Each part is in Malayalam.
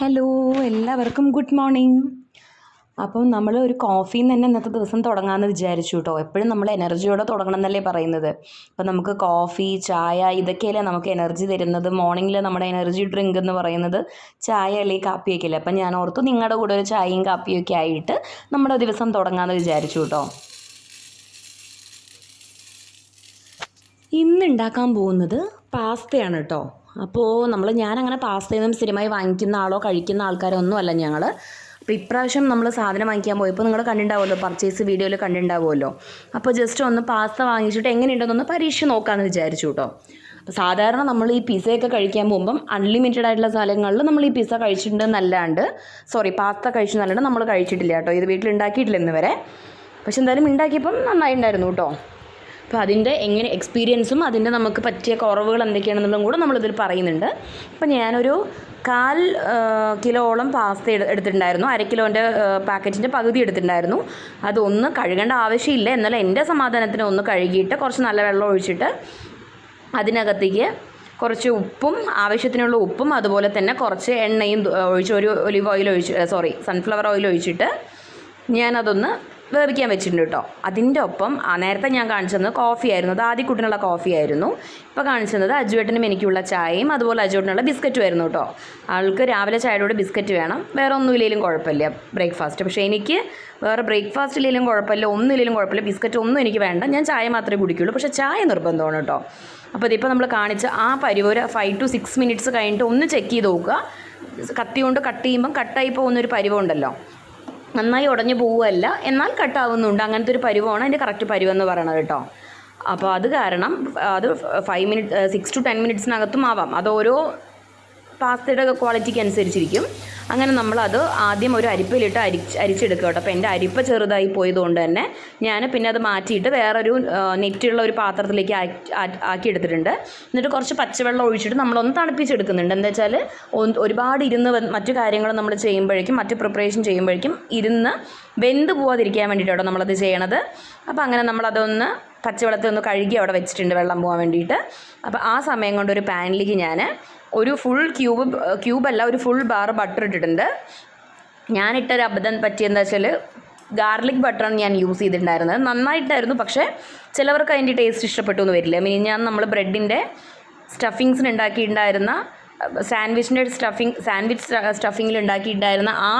ഹലോ എല്ലാവർക്കും ഗുഡ് മോർണിംഗ് അപ്പം നമ്മൾ ഒരു കോഫിയിൽ നിന്ന് തന്നെ ഇന്നത്തെ ദിവസം തുടങ്ങാമെന്ന് വിചാരിച്ചു കേട്ടോ എപ്പോഴും നമ്മൾ എനർജിയോടെ തുടങ്ങണം എന്നല്ലേ പറയുന്നത്. അപ്പം നമുക്ക് കോഫി ചായ ഇതൊക്കെയല്ലേ നമുക്ക് എനർജി തരുന്നത്. മോർണിംഗിൽ നമ്മുടെ എനർജി ഡ്രിങ്ക് എന്ന് പറയുന്നത് ചായ അല്ലെങ്കിൽ കാപ്പിയൊക്കെ അല്ലേ. അപ്പം ഞാൻ ഓർത്തു നിങ്ങളുടെ കൂടെ ഒരു ചായയും കാപ്പിയൊക്കെ ആയിട്ട് നമ്മുടെ ദിവസം തുടങ്ങാമെന്ന് വിചാരിച്ചു കേട്ടോ ഇന്നുണ്ടാക്കാൻ പോകുന്നത് പാസ്തയാണ് കേട്ടോ അപ്പോൾ നമ്മൾ ഞാനങ്ങനെ പാസ്തയൊന്നും സ്ഥിരമായി വാങ്ങിക്കുന്ന ആളോ കഴിക്കുന്ന ആൾക്കാരോ ഒന്നുമല്ല ഞങ്ങൾ അപ്പോൾ ഇപ്രാവശ്യം നമ്മൾ സാധനം വാങ്ങിക്കാൻ പോയപ്പോൾ നിങ്ങൾ കണ്ടിട്ടുണ്ടാവുമല്ലോ പർച്ചേസ് വീഡിയോയിൽ കണ്ടിട്ടുണ്ടാവുമല്ലോ അപ്പോൾ ജസ്റ്റ് ഒന്ന് പാസ്ത വാങ്ങിച്ചിട്ട് എങ്ങനെയുണ്ടെന്നൊന്ന് പരീക്ഷ നോക്കാമെന്ന് വിചാരിച്ചു കേട്ടോ അപ്പോൾ സാധാരണ നമ്മൾ ഈ പിസയൊക്കെ കഴിക്കാൻ പോകുമ്പം അൺലിമിറ്റഡ് ആയിട്ടുള്ള സ്ഥലങ്ങളിൽ നമ്മൾ ഈ പിസ്സ കഴിച്ചിട്ടുണ്ടെന്നല്ലാണ്ട് സോറി പാസ്ത കഴിച്ചിട്ടുണ്ടല്ലാണ്ട് നമ്മൾ കഴിച്ചിട്ടില്ല കേട്ടോ ഇത് വീട്ടിൽ ഉണ്ടാക്കിയിട്ടില്ല ഇന്ന് വരെ. പക്ഷെ എന്തായാലും ഉണ്ടാക്കിയപ്പം നന്നായിട്ടുണ്ടായിരുന്നു കേട്ടോ അപ്പോൾ അതിന്റെ എങ്ങനെ എക്സ്പീരിയൻസും അതിന്റെ നമുക്ക് പറ്റിയ കുറവുകൾ എന്തൊക്കെയാണെന്നുള്ളതും കൂടെ നമ്മളിതിൽ പറയുന്നുണ്ട്. അപ്പോൾ ഞാനൊരു കാൽ കിലോളം പാസ്ത എടു എടുത്തിട്ടുണ്ടായിരുന്നു. അര കിലോന്റെ പാക്കറ്റിന്റെ പകുതി എടുത്തിട്ടുണ്ടായിരുന്നു. അതൊന്ന് കഴുകേണ്ട ആവശ്യമില്ല. എന്നാൽ എന്റെ സമാധാനത്തിന് ഒന്ന് കഴുകിയിട്ട് കുറച്ച് നല്ല വെള്ളം ഒഴിച്ചിട്ട് അതിനകത്തേക്ക് കുറച്ച് ഉപ്പും ആവശ്യത്തിനുള്ള ഉപ്പും അതുപോലെ തന്നെ കുറച്ച് എണ്ണയും ഒഴിച്ച് ഒരു ഒലിവ് ഓയിൽ ഒഴിച്ച് സോറി സൺഫ്ലവർ ഓയിൽ ഒഴിച്ചിട്ട് ഞാനതൊന്ന് വേവിക്കാൻ വെച്ചിട്ടുണ്ട് കേട്ടോ. അതിന്റെ ഒപ്പം നേരത്തെ ഞാൻ കാണിച്ചത് കോഫി ആയിരുന്നു. അത് ആദ്യ കുട്ടിനുള്ള കോഫി ആയിരുന്നു ഇപ്പോൾ കാണിച്ചത് അജുവേട്ടനും എനിക്കുള്ള ചായയും അതുപോലെ അജുവേട്ടനുള്ള ബിസ്ക്കറ്റും ആയിരുന്നു കേട്ടോ. ആൾക്ക് രാവിലെ ചായയുടെ ബിസ്ക്കറ്റ് വേണം. വേറെ ഒന്നുമില്ലെങ്കിലും കുഴപ്പമില്ല ബ്രേക്ക്ഫാസ്റ്റ് പക്ഷേ എനിക്ക് വേറെ ബ്രേക്ക്ഫാസ്റ്റ് ഇല്ലെങ്കിലും കുഴപ്പമില്ല ഒന്നുമില്ലെങ്കിലും കുഴപ്പമില്ല ബിസ്ക്കറ്റ് ഒന്നും എനിക്ക് വേണ്ട. ഞാൻ ചായ മാത്രമേ കുടിക്കുകയുള്ളൂ പക്ഷേ ചായ നിർബന്ധമാണ് കേട്ടോ. അപ്പോൾ ഇതിപ്പോൾ നമ്മൾ കാണിച്ച ആ പരിവ് ഒരു ഫൈവ് ടു സിക്സ് മിനിറ്റ്സ് കഴിഞ്ഞിട്ട് ഒന്ന് ചെക്ക് ചെയ്ത് നോക്കുക. കത്തി കൊണ്ട് കട്ട് ചെയ്യുമ്പം കട്ടായി പോകുന്നൊരു പരിവുണ്ടല്ലോ നന്നായി ഉടഞ്ഞു പോവുകയല്ല. എന്നാൽ കട്ടാവുന്നുണ്ട്. അങ്ങനത്തെ ഒരു പരുവമാണ് അതിന്റെ കറക്റ്റ് പരുവെന്ന് പറയണത് കേട്ടോ. അപ്പോൾ അത് കാരണം അത് five minute six to ten മിനിറ്റ്സിനകത്തും ആവാം. അത് ഓരോ പാസ്തയുടെ ക്വാളിറ്റിക്ക് അനുസരിച്ചിരിക്കും. അങ്ങനെ നമ്മളത് ആദ്യം ഒരു അരിപ്പയിലിട്ട് അരിച്ച് അരിച്ചെടുക്കുക കേട്ടോ. അപ്പോൾ എന്റെ അരിപ്പ ചെറുതായി പോയതുകൊണ്ട് തന്നെ ഞാൻ പിന്നെ അത് മാറ്റിയിട്ട് വേറൊരു നെറ്റുള്ള ഒരു പാത്രത്തിലേക്ക് ആക്കി എടുത്തിട്ടുണ്ട്. എന്നിട്ട് കുറച്ച് പച്ചവെള്ളം ഒഴിച്ചിട്ട് നമ്മളൊന്ന് തണുപ്പിച്ചെടുക്കുന്നുണ്ട്. എന്താ വെച്ചാൽ ഒരുപാട് ഇരുന്ന് മറ്റു കാര്യങ്ങൾ നമ്മൾ ചെയ്യുമ്പോഴേക്കും മറ്റു പ്രിപ്പറേഷൻ ചെയ്യുമ്പോഴേക്കും ഇരുന്ന് വെന്ത് പോവാതിരിക്കാൻ വേണ്ടിയിട്ടാണ് നമ്മളത് ചെയ്യണത്. അപ്പോൾ അങ്ങനെ നമ്മളതൊന്ന് പച്ചവെള്ളത്തിൽ ഒന്ന് കഴുകി അവിടെ വെച്ചിട്ടുണ്ട് വെള്ളം പോകാൻ വേണ്ടിയിട്ട്. അപ്പോൾ ആ സമയം കൊണ്ട് ഒരു പാനിലേക്ക് ഞാൻ ഒരു ഫുൾ ക്യൂബ് ക്യൂബല്ല ഒരു ഫുൾ ബാർ ബട്ടർ ഇട്ടിട്ടുണ്ട്. ഞാനിട്ടൊരു അബദ്ധം പറ്റിയെന്താ വെച്ചാൽ ഗാർലിക് ബട്ടറാണ് ഞാൻ യൂസ് ചെയ്തിട്ടുണ്ടായിരുന്നത്. നന്നായിട്ടായിരുന്നു പക്ഷേ ചിലവർക്ക് അതിന്റെ ടേസ്റ്റ് ഇഷ്ടപ്പെട്ടു എന്ന് വരില്ല. മീൻ ഞാൻ നമ്മൾ ബ്രെഡിന്റെ സ്റ്റഫിങ്സിന് ഉണ്ടാക്കിയിട്ടുണ്ടായിരുന്ന സാൻഡ്വിച്ചിന്റെ സ്റ്റഫിങ് സാൻഡ്വിച്ച് സ്റ്റഫിങ്ങിൽ ഉണ്ടാക്കിയിട്ടുണ്ടായിരുന്ന ആ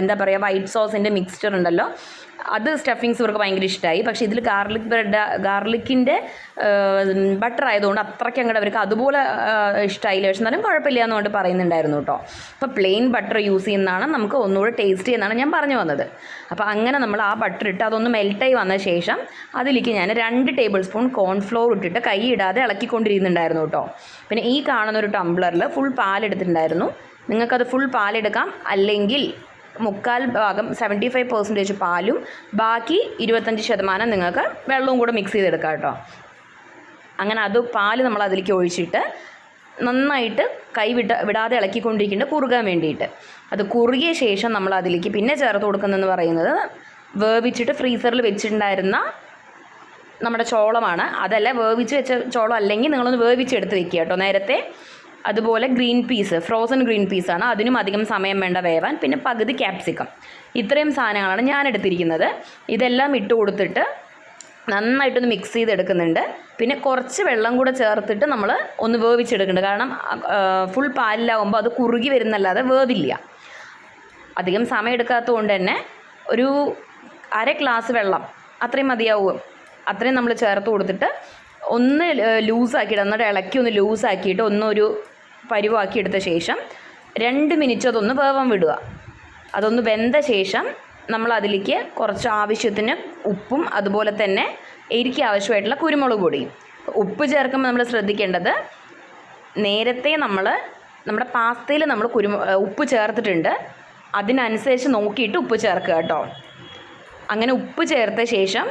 എന്താ പറയുക വൈറ്റ് സോസിന്റെ മിക്സ്ചർ ഉണ്ടല്ലോ. അത് സ്റ്റഫിങ്സ് ഇവർക്ക് ഭയങ്കര ഇഷ്ടമായി പക്ഷേ ഇതിൽ ഗാർലിക് ബ്രെഡ് ഗാർലിക്കിന്റെ ബട്ടർ ആയതുകൊണ്ട് അത്രയ്ക്ക് അങ്ങോട്ട് അവർക്ക് അതുപോലെ ഇഷ്ടമായില്ല പക്ഷെ എന്നാലും കുഴപ്പമില്ല എന്നുകൊണ്ട് പറയുന്നുണ്ടായിരുന്നു കേട്ടോ. അപ്പോൾ പ്ലെയിൻ ബട്ടർ യൂസ് ചെയ്യുന്നതാണ് നമുക്ക് ഒന്നുകൂടെ ടേസ്റ്റ് ചെയ്യുന്നതാണ് ഞാൻ പറഞ്ഞു വന്നത്. അപ്പോൾ അങ്ങനെ നമ്മൾ ആ ബട്ടർ ഇട്ട് അതൊന്ന് മെൽറ്റായി വന്ന ശേഷം അതിലേക്ക് ഞാൻ രണ്ട് ടേബിൾ സ്പൂൺ കോൺഫ്ലോർ ഇട്ടിട്ട് കൈ ഇടാതെ ഇളക്കിക്കൊണ്ടിരിക്കുന്നുണ്ടായിരുന്നു കേട്ടോ. പിന്നെ ഈ കാണുന്ന ഒരു ടംബ്ലറിൽ ഫുൾ പാലെടുത്തിട്ടുണ്ടായിരുന്നു. നിങ്ങൾക്കത് ഫുൾ പാലെടുക്കാം. അല്ലെങ്കിൽ മുക്കാൽ ഭാഗം സെവന്റി ഫൈവ് പെർസെന്റേജ് പാലും ബാക്കി ഇരുപത്തഞ്ച് ശതമാനം നിങ്ങൾക്ക് വെള്ളവും കൂടെ മിക്സ് ചെയ്തെടുക്കാം കേട്ടോ. അങ്ങനെ അത് പാൽ നമ്മൾ അതിലേക്ക് ഒഴിച്ചിട്ട് നന്നായിട്ട് കൈ വിട വിടാതെ ഇളക്കിക്കൊണ്ടിരിക്കേണ്ട കുറുകാൻ വേണ്ടിയിട്ട്. അത് കുറുകിയ ശേഷം നമ്മൾ അതിലേക്ക് പിന്നെ ചേർത്ത് കൊടുക്കുന്നതെന്ന് പറയുന്നത് വേവിച്ചിട്ട് ഫ്രീസറിൽ വെച്ചിട്ടുണ്ടായിരുന്ന നമ്മുടെ ചോളമാണ്. അതല്ല വേവിച്ച് വെച്ച ചോളം അല്ലെങ്കിൽ നിങ്ങളൊന്ന് വേവിച്ചെടുത്ത് വെക്കുക കേട്ടോ നേരത്തെ. അതുപോലെ green peas frozen green peas ആണ്. അതിനും അധികം സമയം വേണ്ട വേവാൻ. പിന്നെ പകുതി ക്യാപ്സിക്കം. ഇത്രയും സാധനങ്ങളാണ് ഞാൻ എടുത്തിരിക്കുന്നത്. ഇതെല്ലാം ഇട്ട് കൊടുത്തിട്ട് നന്നായിട്ടൊന്ന് മിക്സ് ചെയ്തെടുക്കുന്നുണ്ട്. പിന്നെ കുറച്ച് വെള്ളം കൂടെ ചേർത്തിട്ട് നമ്മൾ ഒന്ന് വേവിച്ചെടുക്കുന്നുണ്ട്. കാരണം ഫുൾ പാലിലാവുമ്പോൾ അത് കുറുകി വരുന്നല്ലാതെ വേവില്ല. അധികം സമയം എടുക്കാത്തതുകൊണ്ട് തന്നെ ഒരു അര ഗ്ലാസ് വെള്ളം അത്രയും മതിയാവും അത്രയും നമ്മൾ ചേർത്ത് കൊടുത്തിട്ട് ഒന്ന് ലൂസാക്കിയിട്ട് എന്നിട്ട് ഇളക്കി ഒന്ന് ലൂസാക്കിയിട്ട് ഒന്നൊരു പരുവാക്കി എടുത്ത ശേഷം രണ്ട് മിനിറ്റ് അതൊന്ന് വേവാൻ വിടുക. അതൊന്ന് വെന്ത ശേഷം നമ്മൾ അതിലേക്ക് കുറച്ച് ആവശ്യത്തിന് ഉപ്പും അതുപോലെ തന്നെ എരിക്ക് ആവശ്യമായിട്ടുള്ള കുരുമുളക് പൊടിയും ഉപ്പ് ചേർക്കുമ്പോൾ നമ്മൾ ശ്രദ്ധിക്കേണ്ടത് നേരത്തെ നമ്മൾ നമ്മുടെ പാസ്തയിൽ നമ്മൾ കുരു ഉപ്പ് ചേർത്തിട്ടുണ്ട്. അതിനനുസരിച്ച് നോക്കിയിട്ട് ഉപ്പ് ചേർക്കുക കേട്ടോ. അങ്ങനെ ഉപ്പ് ചേർത്ത ശേഷം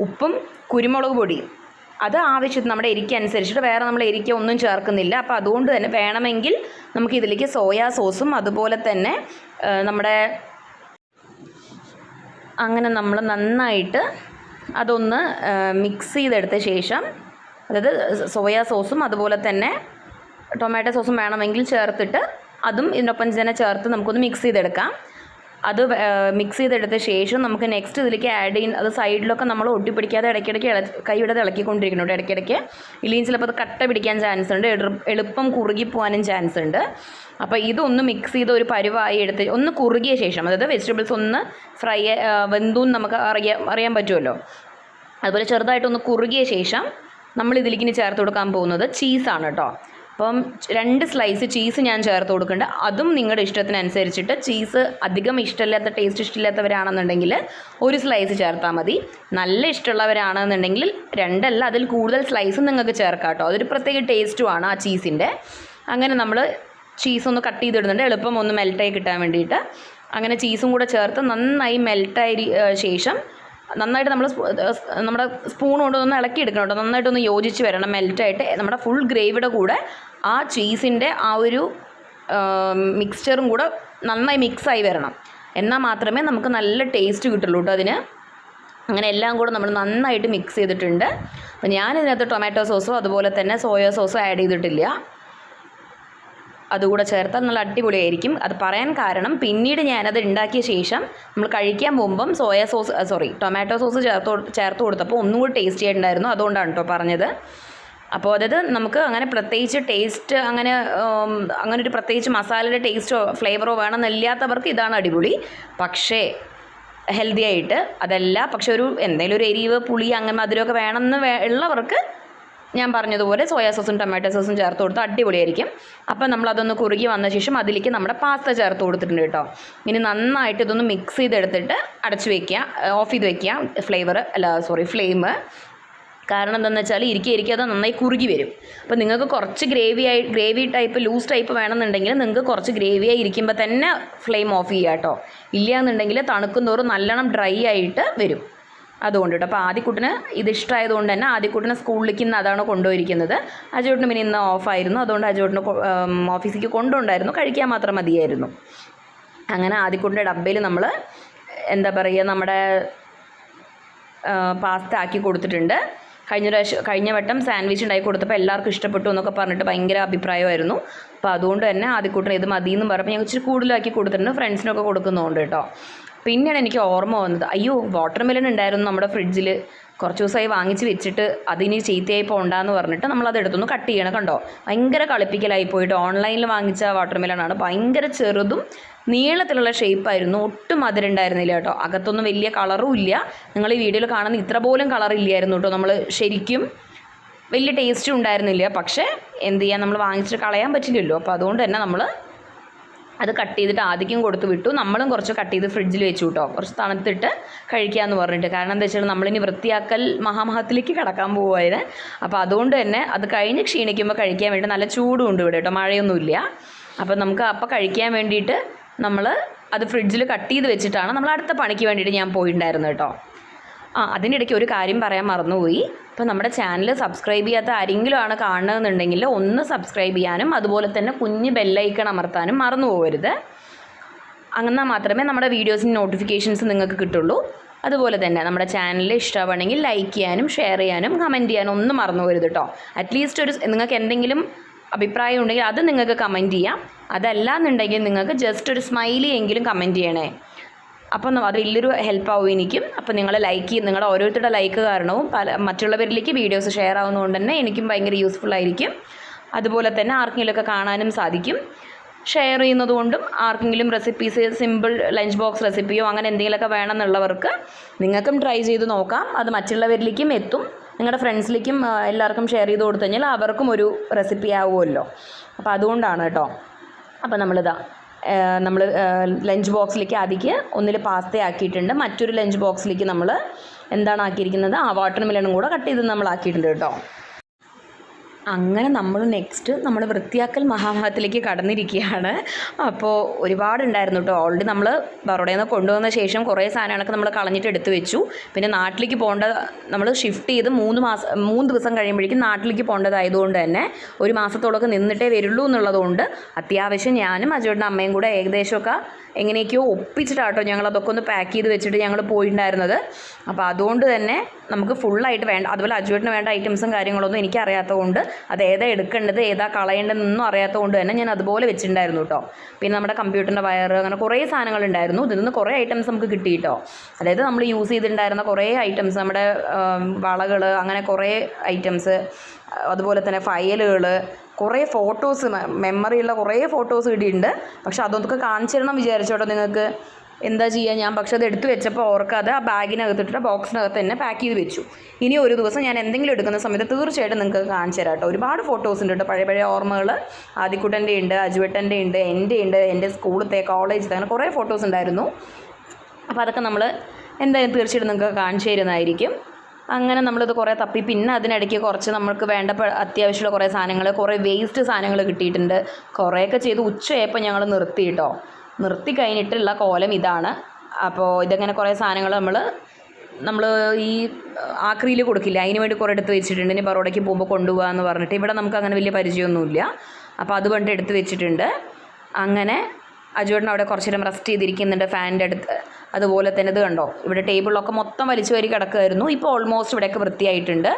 ഉപ്പും കുരുമുളക് പൊടിയും അത് ആവശ്യത്തിന് നമ്മുടെ എരിക്ക അനുസരിച്ചിട്ട് വേറെ നമ്മൾ എരിക്ക ഒന്നും ചേർക്കുന്നില്ല. അപ്പോൾ അതുകൊണ്ട് തന്നെ വേണമെങ്കിൽ നമുക്ക് ഇതിലേക്ക് സോയാ സോസും അതുപോലെ തന്നെ നമ്മുടെ അങ്ങനെ നമ്മൾ നന്നായിട്ട് അതൊന്ന് മിക്സ് ചെയ്തെടുത്ത ശേഷം അതായത് സോയാ സോസും അതുപോലെ തന്നെ ടൊമാറ്റോ സോസും വേണമെങ്കിൽ ചേർത്തിട്ട് അതും ഇതിനൊപ്പം തന്നെ ചേർത്ത് നമുക്കൊന്ന് മിക്സ് ചെയ്തെടുക്കാം. അത് മിക്സ് ചെയ്തെടുത്ത ശേഷം നമുക്ക് നെക്സ്റ്റ് ഇതിലേക്ക് ആഡ് ചെയ്യുന്ന അത് സൈഡിലൊക്കെ നമ്മൾ ഒട്ടിപ്പിടിക്കാതെ ഇടയ്ക്കിടയ്ക്ക് ഇള കൈയുടെ കേട്ടോ ഇടയ്ക്കിടയ്ക്ക്. ഇല്ലെങ്കിൽ ചിലപ്പോൾ അത് കട്ട പിടിക്കാൻ ചാൻസ് ഉണ്ട് എളു- എളുപ്പം കുറുകി പോകാനും ചാൻസ് ഉണ്ട്. അപ്പോൾ ഇതൊന്ന് മിക്സ് ചെയ്ത് ഒരു പരുവായി എടുത്ത് ഒന്ന് കുറുകിയ ശേഷം അതായത് വെജിറ്റബിൾസ് ഒന്ന് ഫ്രൈ വെന്തും നമുക്ക് അറിയാൻ അറിയാൻ പറ്റുമല്ലോ അതുപോലെ ചെറുതായിട്ടൊന്ന് കുറുകിയ ശേഷം നമ്മൾ ഇതിലേക്ക് ഇനി ചേർത്ത് കൊടുക്കാൻ പോകുന്നത് ചീസാണ് കേട്ടോ. അപ്പം രണ്ട് സ്ലൈസ് ചീസ് ഞാൻ ചേർത്ത് കൊടുക്കുന്നുണ്ട്. അതും നിങ്ങളുടെ ഇഷ്ടത്തിനനുസരിച്ചിട്ട് ചീസ് അധികം ഇഷ്ടമില്ലാത്ത ടേസ്റ്റ് ഇഷ്ടമില്ലാത്തവരാണെന്നുണ്ടെങ്കിൽ ഒരു സ്ലൈസ് ചേർത്താൽ മതി. നല്ല ഇഷ്ടമുള്ളവരാണെന്നുണ്ടെങ്കിൽ രണ്ടല്ല അതിൽ കൂടുതൽ സ്ലൈസും നിങ്ങൾക്ക് ചേർക്കാം കേട്ടോ അതൊരു പ്രത്യേക ടേസ്റ്റുമാണ് ആ ചീസിന്റെ അങ്ങനെ നമ്മൾ ചീസ് ഒന്ന് കട്ട് ചെയ്തിടുന്നുണ്ട്. എളുപ്പം ഒന്ന് മെൽറ്റായി കിട്ടാൻ വേണ്ടിയിട്ട്. അങ്ങനെ ചീസും കൂടെ ചേർത്ത് നന്നായി മെൽറ്റായി ശേഷം നന്നായിട്ട് നമ്മൾ നമ്മുടെ സ്പൂൺ കൊണ്ടൊന്ന് ഇളക്കി എടുക്കണം കേട്ടോ നന്നായിട്ടൊന്ന് യോജിച്ച് വരണം മെൽറ്റായിട്ട് നമ്മുടെ ഫുൾ ഗ്രേവിയുടെ കൂടെ ആ ചീസിന്റെ ആ ഒരു മിക്സ്ചറും കൂടെ നന്നായി മിക്സായി വരണം. എന്നാൽ മാത്രമേ നമുക്ക് നല്ല ടേസ്റ്റ് കിട്ടുള്ളൂ കേട്ടോ അതിന്. അങ്ങനെ എല്ലാം കൂടെ നമ്മൾ നന്നായിട്ട് മിക്സ് ചെയ്തിട്ടുണ്ട്. അപ്പോൾ ഞാൻ ഇതിനകത്ത് ടൊമാറ്റോ സോസോ അതുപോലെ തന്നെ സോയ സോസോ ആഡ് ചെയ്തിട്ടില്ല. അതുകൂടെ ചേർത്താൽ നല്ല അടിപൊളിയായിരിക്കും. അത് പറയാൻ കാരണം പിന്നീട് ഞാനത് ഉണ്ടാക്കിയ ശേഷം നമ്മൾ കഴിക്കാൻ പോകുമ്പം soya sauce sorry tomato sauce ചേർത്ത് ചേർത്ത് കൊടുത്തപ്പോൾ ഒന്നും കൂടി ടേസ്റ്റി ആയിട്ടുണ്ടായിരുന്നു. അതുകൊണ്ടാണ് കേട്ടോ പറഞ്ഞത്. അപ്പോൾ അതായത് നമുക്ക് അങ്ങനെ പ്രത്യേകിച്ച് ടേസ്റ്റ് അങ്ങനെ അങ്ങനെ ഒരു പ്രത്യേകിച്ച് മസാലയുടെ ടേസ്റ്റോ ഫ്ലേവറോ വേണമെന്നില്ലാത്തവർക്ക് ഇതാണ് അടിപൊളി. പക്ഷേ ഹെൽത്തി ആയിട്ട് അതല്ല പക്ഷെ ഒരു എന്തെങ്കിലും ഒരു എരിവ് പുളി അങ്ങനെ മധുരമൊക്കെ വേണമെന്ന് ഉള്ളവർക്ക് ഞാൻ പറഞ്ഞതുപോലെ സോയാ സോസും ടൊമാറ്റോ സോസും ചേർത്ത് കൊടുത്ത് അടിപൊളിയായിരിക്കും. അപ്പം നമ്മളതൊന്ന് കുറുകി വന്ന ശേഷം അതിലേക്ക് നമ്മുടെ പാസ്ത ചേർത്ത് കൊടുത്തിട്ടുണ്ട് കേട്ടോ. ഇനി നന്നായിട്ട് ഇതൊന്ന് മിക്സ് ചെയ്തെടുത്തിട്ട് അടച്ച് വയ്ക്കുക ഓഫ് ചെയ്ത് വയ്ക്കുക ഫ്ലേവർ അല്ല സോറി ഫ്ലെയിം കാരണം എന്താണെന്ന് വെച്ചാൽ ഇരിക്കുക ഇരിക്കുക അത് നന്നായി കുറുകി വരും. അപ്പോൾ നിങ്ങൾക്ക് കുറച്ച് ഗ്രേവി ആയി ഗ്രേവി ടൈപ്പ് ലൂസ് ടൈപ്പ് വേണമെന്നുണ്ടെങ്കിൽ നിങ്ങൾക്ക് കുറച്ച് ഗ്രേവി ആയി ഇരിക്കുമ്പോൾ തന്നെ ഫ്ലെയിം ഓഫ് ചെയ്യുക കേട്ടോ. ഇല്ല എന്നുണ്ടെങ്കിൽ തണുക്കും തോറും നല്ലോണം ഡ്രൈ ആയിട്ട് വരും. അതുകൊണ്ട് കേട്ടോ. അപ്പോൾ ആദ്യക്കുട്ടിന് ഇത് ഇഷ്ടമായതുകൊണ്ട് തന്നെ ആദ്യക്കുട്ടിനെ സ്കൂളിലേക്ക് ഇന്ന് അതാണ് കൊണ്ടുപോയിരിക്കുന്നത്. അജോട്ടിന് പിന്നെ ഇന്ന് ഓഫായിരുന്നു അതുകൊണ്ട് അജോട്ടിന് ഓഫീസിലേക്ക് കൊണ്ടുണ്ടായിരുന്നു കഴിക്കാൻ മാത്രം മതിയായിരുന്നു. അങ്ങനെ ആദ്യക്കുട്ടിന്റെ ഡബ്ബയിൽ നമ്മൾ എന്താ പറയുക നമ്മുടെ പാസ്ത ആക്കി കൊടുത്തിട്ടുണ്ട്. കഴിഞ്ഞ പ്രാവശ്യം കഴിഞ്ഞ വട്ടം സാൻഡ്വിച്ച് ഉണ്ടാക്കി കൊടുത്തപ്പോൾ എല്ലാവർക്കും ഇഷ്ടപ്പെട്ടു എന്നൊക്കെ പറഞ്ഞിട്ട് ഭയങ്കര അഭിപ്രായമായിരുന്നു. അപ്പോൾ അതുകൊണ്ട് തന്നെ ആദ്യക്കൂട്ടൻ ഇത് മതി എന്ന് പറഞ്ഞപ്പോൾ ഞങ്ങൾ ഇച്ചിരി കൂടുതലാക്കി കൊടുത്തിട്ടുണ്ട്. ഫ്രണ്ട്സിനൊക്കെ കൊടുക്കുന്നുണ്ട് കേട്ടോ. പിന്നെയാണ് എനിക്ക് ഓർമ്മ വന്നത് അയ്യോ വാട്ടർ മെലൺ ഉണ്ടായിരുന്നു നമ്മുടെ ഫ്രിഡ്ജിൽ കുറച്ച് ദിവസമായി വാങ്ങിച്ച് വെച്ചിട്ട് അതിന് ചീത്തയായി പോകണ്ടെന്ന് പറഞ്ഞിട്ട് നമ്മളത് എടുത്തൊന്ന് കട്ട് ചെയ്യണം കണ്ടോ? ഭയങ്കര കളിപ്പിക്കലായി പോയിട്ട് ഓൺലൈനിൽ വാങ്ങിച്ച വാട്ടർ മെലണാണ് ഭയങ്കര ചെറുതും നീളത്തിലുള്ള ഷേപ്പായിരുന്നു ഒട്ടും മധുരം ഉണ്ടായിരുന്നില്ല കേട്ടോ. അകത്തൊന്നും വലിയ കളറും ഇല്ല. നിങ്ങൾ ഈ വീഡിയോയിൽ കാണുന്ന ഇത്ര പോലും കളർ ഇല്ലായിരുന്നു കേട്ടോ. നമ്മൾ ശരിക്കും വലിയ ടേസ്റ്റും ഉണ്ടായിരുന്നില്ല. പക്ഷേ എന്ത് ചെയ്യാൻ? നമ്മൾ വാങ്ങിച്ചിട്ട് കളയാൻ പറ്റില്ലല്ലോ. അപ്പോൾ അതുകൊണ്ട് തന്നെ നമ്മൾ അത് കട്ട് ചെയ്തിട്ട് ആദ്യം കൊടുത്ത് വിട്ടു. നമ്മളും കുറച്ച് കട്ട് ചെയ്ത് ഫ്രിഡ്ജിൽ വെച്ചു കേട്ടോ കുറച്ച് തണുത്തിട്ട് കഴിക്കുക എന്ന് പറഞ്ഞിട്ട്. കാരണം എന്താ വെച്ചാൽ നമ്മളിനി വൃത്തിയാക്കൽ മഹാമഹത്തിലേക്ക് കടക്കാൻ പോവുകയാണ് അപ്പോൾ അതുകൊണ്ട് തന്നെ അത് കഴിഞ്ഞ് ക്ഷീണിക്കുമ്പോൾ കഴിക്കാൻ വേണ്ടി നല്ല ചൂടും ഉണ്ട് ഇവിടെ കേട്ടോ. മഴയൊന്നുമില്ല. അപ്പോൾ നമുക്ക് അപ്പോൾ കഴിക്കാൻ വേണ്ടിയിട്ട് നമ്മൾ അത് ഫ്രിഡ്ജിൽ കട്ട് ചെയ്ത് വെച്ചിട്ടാണ് നമ്മൾ അടുത്ത പണിക്ക് വേണ്ടിയിട്ട് ഞാൻ പോയിട്ടുണ്ടായിരുന്നു കേട്ടോ. ആ അതിനിടയ്ക്ക് ഒരു കാര്യം പറയാൻ മറന്നുപോയി. ഇപ്പോൾ നമ്മുടെ ചാനൽ സബ്സ്ക്രൈബ് ചെയ്യാത്ത ആരെങ്കിലും ആണ് കാണുന്നതെന്നുണ്ടെങ്കിൽ ഒന്ന് സബ്സ്ക്രൈബ് ചെയ്യാനും അതുപോലെ തന്നെ കുഞ്ഞ് ബെല്ലൈക്കൺ അമർത്താനും മറന്നു പോകരുത് അങ്ങനെ മാത്രമേ നമ്മുടെ വീഡിയോസിന് നോട്ടിഫിക്കേഷൻസ് നിങ്ങൾക്ക് കിട്ടുള്ളൂ. അതുപോലെ തന്നെ നമ്മുടെ ചാനൽ ഇഷ്ടമാണെങ്കിൽ ലൈക്ക് ചെയ്യാനും ഷെയർ ചെയ്യാനും കമന്റ് ചെയ്യാനും ഒന്നും മറന്നു പോകരുത് കേട്ടോ അറ്റ്ലീസ്റ്റ് ഒരു നിങ്ങൾക്ക് എന്തെങ്കിലും അഭിപ്രായം ഉണ്ടെങ്കിൽ അത് നിങ്ങൾക്ക് കമന്റ് ചെയ്യാം. അതല്ല എന്നുണ്ടെങ്കിൽ നിങ്ങൾക്ക് ജസ്റ്റ് ഒരു സ്മൈലി എങ്കിലും കമന്റ് ചെയ്യണേ. അപ്പം അത് വലിയൊരു ഹെൽപ്പ് ആവും എനിക്കും. അപ്പം നിങ്ങൾ ലൈക്ക് ചെയ്യും. നിങ്ങളുടെ ഓരോരുത്തരുടെ ലൈക്ക് കാരണവും പല മറ്റുള്ളവരിലേക്ക് വീഡിയോസ് ഷെയർ ആവുന്നതുകൊണ്ട് തന്നെ എനിക്കും ഭയങ്കര യൂസ്ഫുൾ ആയിരിക്കും. അതുപോലെ തന്നെ ആർക്കെങ്കിലുമൊക്കെ കാണാനും സാധിക്കും. ഷെയർ ചെയ്യുന്നതുകൊണ്ടും ആർക്കെങ്കിലും റെസിപ്പീസ് സിമ്പിൾ ലഞ്ച് ബോക്സ് റെസിപ്പിയോ അങ്ങനെ എന്തെങ്കിലുമൊക്കെ വേണമെന്നുള്ളവർക്ക് നിങ്ങൾക്കും ട്രൈ ചെയ്ത് നോക്കാം. അത് മറ്റുള്ളവരിലേക്കും എത്തും. നിങ്ങളുടെ ഫ്രണ്ട്സിലേക്കും എല്ലാവർക്കും ഷെയർ ചെയ്ത് കൊടുത്തു കഴിഞ്ഞാൽ അവർക്കും ഒരു റെസിപ്പി ആവുമല്ലോ. അപ്പോൾ അതുകൊണ്ടാണ് കേട്ടോ. അപ്പോൾ നമ്മളിതാ നമ്മൾ ലഞ്ച് ബോക്സിലേക്ക് ആദ്യക്ക് ഒന്നിൽ പാസ്ത ആക്കിയിട്ടുണ്ട്. മറ്റൊരു ലഞ്ച് ബോക്സിലേക്ക് നമ്മൾ എന്താണ് ആക്കിയിരിക്കുന്നത്? ആ വാട്ടർ മെലണും കൂടെ കട്ട് ചെയ്ത് നമ്മൾ ആക്കിയിട്ടുണ്ട് കേട്ടോ. അങ്ങനെ നമ്മൾ നെക്സ്റ്റ് നമ്മൾ വൃത്തിയാക്കൽ മഹാഭാഗത്തിലേക്ക് കടന്നിരിക്കുകയാണ്. അപ്പോൾ ഒരുപാടുണ്ടായിരുന്നു കേട്ടോ ഓൾറെഡി നമ്മൾ ബറോഡയിൽ നിന്ന് കൊണ്ടുവന്ന ശേഷം കുറേ സാധനങ്ങളൊക്കെ നമ്മൾ കളഞ്ഞിട്ട് എടുത്തു വെച്ചു. പിന്നെ നാട്ടിലേക്ക് പോകേണ്ട നമ്മൾ ഷിഫ്റ്റ് ചെയ്ത് മൂന്ന് മാസം മൂന്ന് ദിവസം കഴിയുമ്പോഴേക്കും നാട്ടിലേക്ക് പോകേണ്ടതായതുകൊണ്ട് തന്നെ ഒരു മാസത്തോളമൊക്കെ നിന്നിട്ടേ വരുള്ളൂ എന്നുള്ളതുകൊണ്ട് അത്യാവശ്യം ഞാനും അജോടിന്റെ അമ്മയും കൂടെ ഏകദേശമൊക്കെ എങ്ങനെയൊക്കെയോ ഒപ്പിച്ചിട്ടാട്ടോ ഞങ്ങൾ അതൊക്കെ ഒന്ന് പാക്ക് ചെയ്ത് വെച്ചിട്ട് ഞങ്ങൾ പോയിട്ടുണ്ടായിരുന്നത് അപ്പോൾ അതുകൊണ്ട് തന്നെ നമുക്ക് ഫുള്ളായിട്ട് വേണ്ട അതുപോലെ അജുവേട്ടിന് വേണ്ട ഐറ്റംസും കാര്യങ്ങളൊന്നും എനിക്ക് അറിയാത്തതുകൊണ്ട് അത് ഏതാ എടുക്കേണ്ടത് ഏതാ കളയേണ്ടതെന്നൊന്നും അറിയാത്തതുകൊണ്ട് തന്നെ ഞാൻ അതുപോലെ വെച്ചിട്ടുണ്ടായിരുന്നു കേട്ടോ പിന്നെ നമ്മുടെ കമ്പ്യൂട്ടറിന്റെ വയർ അങ്ങനെ കുറേ സാധനങ്ങളുണ്ടായിരുന്നു. ഇതിൽ നിന്ന് കുറേ ഐറ്റംസ് നമുക്ക് കിട്ടി കേട്ടോ അതായത് നമ്മൾ യൂസ് ചെയ്തിട്ടുണ്ടായിരുന്ന കുറേ ഐറ്റംസ് നമ്മുടെ വളകൾ അങ്ങനെ കുറേ ഐറ്റംസ് അതുപോലെ തന്നെ ഫയലുകൾ കുറേ ഫോട്ടോസ് മെമ്മറിയുള്ള കുറേ ഫോട്ടോസ് കിട്ടിയിട്ടുണ്ട് പക്ഷെ അതൊക്കെ കാണിച്ചു തരണം വിചാരിച്ചോട്ടോ നിങ്ങൾക്ക്. എന്താ ചെയ്യുക ഞാൻ പക്ഷെ അത് എടുത്തു വെച്ചപ്പോൾ ഓർക്കാതെ ആ ബാഗിനകത്തിട്ട് ബോക്സിനകത്ത് തന്നെ പാക്ക് ചെയ്ത് വെച്ചു. ഇനി ഒരു ദിവസം ഞാൻ എന്തെങ്കിലും എടുക്കുന്ന സമയത്ത് തീർച്ചയായിട്ടും നിങ്ങൾക്ക് കാണിച്ചു തരാം കേട്ടോ ഒരുപാട് ഫോട്ടോസ് ഉണ്ട് കേട്ടോ പഴയ പഴയ ഓർമ്മകൾ ആദിക്കുട്ടന്റെ ഉണ്ട് അജുവേട്ടന്റെ ഉണ്ട് എന്റെ ഉണ്ട് എന്റെ സ്കൂളത്തെ കോളേജിലത്തെ അങ്ങനെ കുറേ ഫോട്ടോസ് ഉണ്ടായിരുന്നു. അപ്പോൾ അതൊക്കെ നമ്മൾ എന്തായാലും തീർച്ചയായിട്ടും നിങ്ങൾക്ക് കാണിച്ചു തരുന്നതായിരിക്കും. അങ്ങനെ നമ്മളിത് കുറേ തപ്പി. പിന്നെ അതിനിടയ്ക്ക് കുറച്ച് നമുക്ക് വേണ്ട അത്യാവശ്യമുള്ള കുറേ സാധനങ്ങൾ കുറേ വേസ്റ്റ് സാധനങ്ങൾ കിട്ടിയിട്ടുണ്ട്. കുറേയൊക്കെ ചെയ്ത് ഉച്ചയായപ്പോൾ ഞങ്ങൾ നിർത്തി കേട്ടോ നിർത്തി കഴിഞ്ഞിട്ടുള്ള കോലം ഇതാണ്. അപ്പോൾ ഇതങ്ങനെ കുറേ സാധനങ്ങൾ നമ്മൾ നമ്മൾ ഈ ആക്രിയിൽ കൊടുക്കില്ല? അതിന് വേണ്ടി കുറേ എടുത്ത് വെച്ചിട്ടുണ്ട്. ഇനി ബറോഡയ്ക്ക് പോകുമ്പോൾ കൊണ്ടുപോകുക എന്ന് പറഞ്ഞിട്ട്. ഇവിടെ നമുക്ക് അങ്ങനെ വലിയ പരിചയമൊന്നുമില്ല. അപ്പോൾ അതുകൊണ്ട് എടുത്ത് വെച്ചിട്ടുണ്ട്. അങ്ങനെ അജുവേട്ടൻ അവിടെ കുറച്ച് നേരം റെസ്റ്റ് ചെയ്തിരിക്കുന്നുണ്ട്. ഫാനിന്റെ അടുത്ത്. അതുപോലെ തന്നെ ഇത് കണ്ടോ? ഇവിടെ ടേബിളിലൊക്കെ മൊത്തം വലിച്ചു വരി കിടക്കുമായിരുന്നു ഇപ്പോൾ ഓൾമോസ്റ്റ് ഇവിടെയൊക്കെ വൃത്തിയായിട്ടുണ്ട്.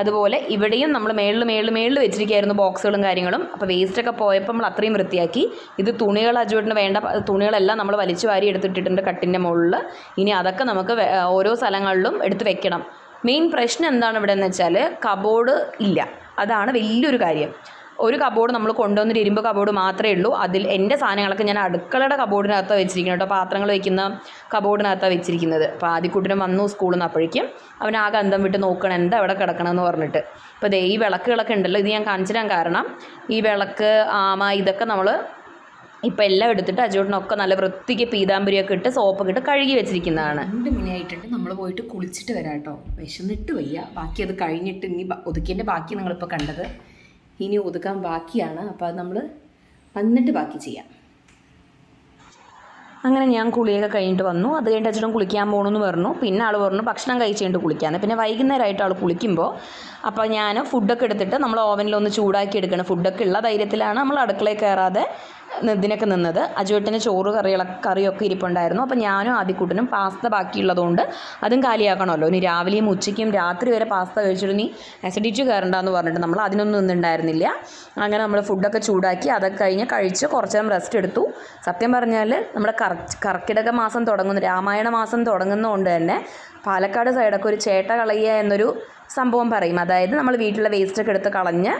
അതുപോലെ ഇവിടെയും നമ്മൾ മേളിൽ മേളിൽ മേളിൽ വെച്ചിരിക്കുകയായിരുന്നു ബോക്സുകളും കാര്യങ്ങളും. അപ്പോൾ വേസ്റ്റൊക്കെ പോയപ്പോൾ നമ്മൾ അത്രയും വൃത്തിയാക്കി. ഇത് തുണികൾ അജുവേട്ടിന് വേണ്ട തുണികളെല്ലാം നമ്മൾ വലിച്ചു വാരി എടുത്തിട്ടിട്ടുണ്ട് കട്ടിന്റെ മുകളിൽ. ഇനി അതൊക്കെ നമുക്ക് ഓരോ സ്ഥലങ്ങളിലും എടുത്ത് വെക്കണം. മെയിൻ പ്രശ്നം എന്താണ് ഇവിടെ എന്ന് വെച്ചാൽ കബോർഡ് ഇല്ല. അതാണ് വലിയൊരു കാര്യം. ഒരു കബോർഡ് നമ്മൾ കൊണ്ടുവന്നൊരു ഇരുമ്പ് കബോർഡ് മാത്രമേ ഉള്ളൂ. അതിൽ എന്റെ സാധനങ്ങളൊക്കെ ഞാൻ അടുക്കളയുടെ കബോർഡിനകത്താണ് വെച്ചിരിക്കുന്നത് കേട്ടോ. പാത്രങ്ങൾ വയ്ക്കുന്ന കബോർഡിനകത്താണ് വെച്ചിരിക്കുന്നത്. അപ്പോൾ ആദ്യക്കൂട്ടിന് വന്നു സ്കൂളിൽ നിന്ന് അപ്പോഴേക്കും. അവൻ ആകെ അന്തം വിട്ട് നോക്കണം എന്താ അവിടെ കിടക്കണമെന്ന് പറഞ്ഞിട്ട്. അപ്പോൾ ദേ ഈ വിളക്കുകളൊക്കെ ഉണ്ടല്ലോ ഇത് ഞാൻ കാണിച്ചിരാൻ കാരണം. ഈ വിളക്ക് ആമ ഇതൊക്കെ നമ്മൾ ഇപ്പം എല്ലാം എടുത്തിട്ട് അജോട്ടിനൊക്കെ നല്ല വൃത്തിക്ക് പീതാംബരിയൊക്കെ ഇട്ട് സോപ്പൊക്കെ ഇട്ട് കഴുകി വെച്ചിരിക്കുന്നതാണ്. രണ്ട് മണിയായിട്ടുണ്ട്. നമ്മൾ പോയിട്ട് കുളിച്ചിട്ട് വരാം കേട്ടോ. വിശന്നിട്ട് വയ്യ. ബാക്കി അത് കഴിഞ്ഞിട്ട് ഇനി ഒതുക്കിന്റെ ബാക്കി നിങ്ങളിപ്പോൾ കണ്ടത്. ഇനി ഒതുക്കാൻ ബാക്കിയാണ്. അപ്പോൾ അത് നമ്മൾ വന്നിട്ട് ബാക്കി ചെയ്യാം. അങ്ങനെ ഞാൻ കുളിയൊക്കെ കഴിഞ്ഞിട്ട് വന്നു. അത് കഴിഞ്ഞിട്ട് അച്ഛനും കുളിക്കാൻ പോകണമെന്ന് പറഞ്ഞു. പിന്നെ ആൾ പറഞ്ഞു ഭക്ഷണം കഴിച്ച് കഴിഞ്ഞിട്ട് കുളിക്കാന്ന്. പിന്നെ വൈകുന്നേരമായിട്ട് ആൾ കുളിക്കുമ്പോൾ അപ്പോൾ ഞാൻ ഫുഡൊക്കെ എടുത്തിട്ട് നമ്മൾ ഓവനിലൊന്ന് ചൂടാക്കി എടുക്കണം. ഫുഡൊക്കെ ഉള്ള ധൈര്യത്തിലാണ് നമ്മൾ അടുക്കളയിൽ കയറാതെ ഇതിനൊക്കെ നിന്നത്. അജുവട്ടിന് ചോറ് കറികളൊക്കെ കറിയൊക്കെ ഇരിപ്പുണ്ടായിരുന്നു. അപ്പോൾ ഞാനും ആദ്യക്കൂട്ടനും പാസ്ത ബാക്കിയുള്ളതുകൊണ്ട് അതും കാലിയാക്കണമല്ലോ. ഇനി രാവിലെയും ഉച്ചയ്ക്കും രാത്രി വരെ പാസ്ത കഴിച്ചിട്ട് നീ അസിഡിറ്റി കയറണ്ടെന്ന് പറഞ്ഞിട്ട് നമ്മൾ അതിനൊന്നും നിന്നുണ്ടായിരുന്നില്ല. അങ്ങനെ നമ്മൾ ഫുഡൊക്കെ ചൂടാക്കി അതൊക്കെ കഴിഞ്ഞ് കഴിച്ച് കുറച്ച് നേരം റെസ്റ്റ് എടുത്തു. സത്യം പറഞ്ഞാൽ നമ്മുടെ കർ കർക്കിടക മാസം തുടങ്ങുന്ന. രാമായണ മാസം തുടങ്ങുന്നതുകൊണ്ട് തന്നെ പാലക്കാട് സൈഡൊക്കെ ഒരു ചേട്ട കളയുക എന്നൊരു സംഭവം പറയും. അതായത് നമ്മൾ വീട്ടിലെ വേസ്റ്റൊക്കെ എടുത്ത് കളഞ്ഞ്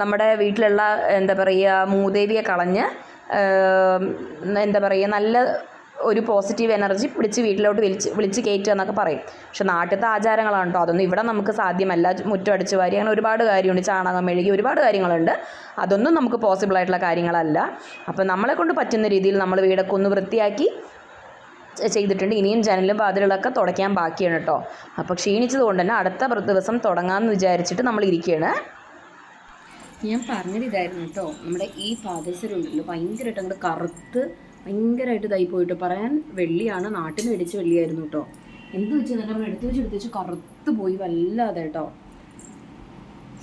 നമ്മുടെ വീട്ടിലുള്ള എന്താ പറയുക മൂദേവിയെ കളഞ്ഞ് എന്താ പറയുക നല്ല ഒരു പോസിറ്റീവ് എനർജി പിടിച്ച് വീട്ടിലോട്ട് വിളിച്ച് വിളിച്ച് കയറ്റുക എന്നൊക്കെ പറയും. പക്ഷെ നാട്ടിലത്തെ ആചാരങ്ങളാണ് കേട്ടോ. അതൊന്നും ഇവിടെ നമുക്ക് സാധ്യമല്ല. മുറ്റം അടിച്ചു വാരി അങ്ങനെ ഒരുപാട് കാര്യമുണ്ട്. ചാണകം മെഴുകി ഒരുപാട് കാര്യങ്ങളുണ്ട്. അതൊന്നും നമുക്ക് പോസിബിൾ ആയിട്ടുള്ള കാര്യങ്ങളല്ല. അപ്പോൾ നമ്മളെ കൊണ്ട് പറ്റുന്ന രീതിയിൽ നമ്മൾ വീടൊക്കെ ഒന്ന് വൃത്തിയാക്കി ചെയ്തിട്ടുണ്ട്. ഇനിയും ജനലും വാതിലുകളൊക്കെ തുടയ്ക്കാൻ ബാക്കിയാണ് കേട്ടോ. അപ്പോൾ ക്ഷീണിച്ചത് കൊണ്ട് തന്നെ അടുത്ത ദിവസം തുടങ്ങാമെന്ന് വിചാരിച്ചിട്ട് നമ്മൾ ഇരിക്കുകയാണ്. ഞാൻ പറഞ്ഞത് ഇതായിരുന്നു കേട്ടോ. നമ്മുടെ ഈ പാദസരമുണ്ടല്ലോ ഭയങ്കരമായിട്ട് അങ്ങോട്ട് കറുത്ത് ഭയങ്കരമായിട്ട് ഇതായി പോയിട്ട്. പറയാൻ വെള്ളിയാണ്. നാട്ടിൽ നിന്ന് മേടിച്ച വെള്ളിയായിരുന്നു കേട്ടോ. എന്ത് വെച്ചാൽ നമ്മൾ എടുത്തു വെച്ച് എടുത്തു വെച്ച് കറുത്ത് പോയി വല്ലാതെ കേട്ടോ.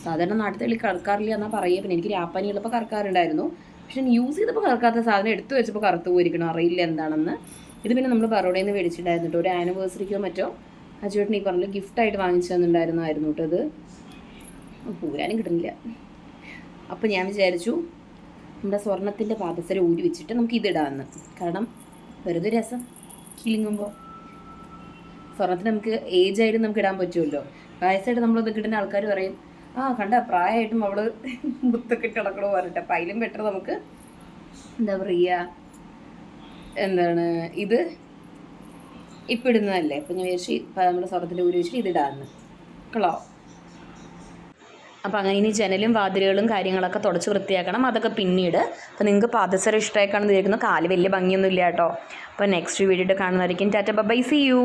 സാധാരണ നാട്ടിൽ തെളി കറക്കാറില്ല എന്നാ പറയുക. പിന്നെ എനിക്ക് രാപ്പാനി ഉള്ളപ്പോൾ കറക്കാറുണ്ടായിരുന്നു. പക്ഷെ യൂസ് ചെയ്തപ്പോൾ കറക്കാത്ത സാധനം എടുത്തു വെച്ചപ്പോൾ കറുത്ത് പോയിരിക്കണം. അറിയില്ല എന്താണെന്ന്. ഇത് പിന്നെ നമ്മൾ ബറോഡയിൽ നിന്ന് മേടിച്ചിട്ടുണ്ടായിരുന്നു കേട്ടോ ഒരു ആനിവേഴ്സറിക്കോ മറ്റോ അജുവേട്ടൻ ഈ പറഞ്ഞ ഗിഫ്റ്റായിട്ട് വാങ്ങിച്ചു തന്നിട്ടുണ്ടായിരുന്നായിരുന്നു കേട്ടോ ഇത്. പൂരാനും കിട്ടുന്നില്ല. അപ്പോൾ ഞാൻ വിചാരിച്ചു നമ്മുടെ സ്വർണത്തിന്റെ പാദസരം ഊരി വെച്ചിട്ട് നമുക്ക് ഇതിടാമെന്ന് കാരണം വെറുതെ രസം കിളിങ്ങുമ്പോൾ സ്വർണത്തിന് നമുക്ക് ഏജ് ആയിട്ട് നമുക്ക് ഇടാൻ പറ്റുമല്ലോ. വയസ്സായിട്ട് നമ്മളത് കിട്ടുന്ന ആൾക്കാർ പറയും ആ കണ്ട പ്രായമായിട്ടും അവൾ മുത്തൊക്കെ ഇട്ട് പറഞ്ഞിട്ട്. അപ്പം അതിലും ബെറ്റർ നമുക്ക് എന്താ പറയുക എന്താണ് ഇത്? ഇപ്പം ഇടുന്നതല്ലേ അപ്പം ഞാൻ വിചാരിച്ചു നമ്മുടെ സ്വർണത്തിന്റെ ഊരി വെച്ചിട്ട് ഇതിടാന്ന് കളോ അപ്പോൾ അങ്ങനെ ഇനി ജനലും വാതിലുകളും കാര്യങ്ങളൊക്കെ തുടച്ച് വൃത്തിയാക്കണം. അതൊക്കെ പിന്നീട്. അപ്പോൾ നിങ്ങൾക്ക് പാദസരം ഇഷ്ടമായിക്കാണെന്ന് വിചാരിക്കുന്നു കാൽ വലിയ ഭംഗിയൊന്നും ഇല്ല കേട്ടോ അപ്പോൾ next video കാണുന്നതായിരിക്കും. Tata bye see you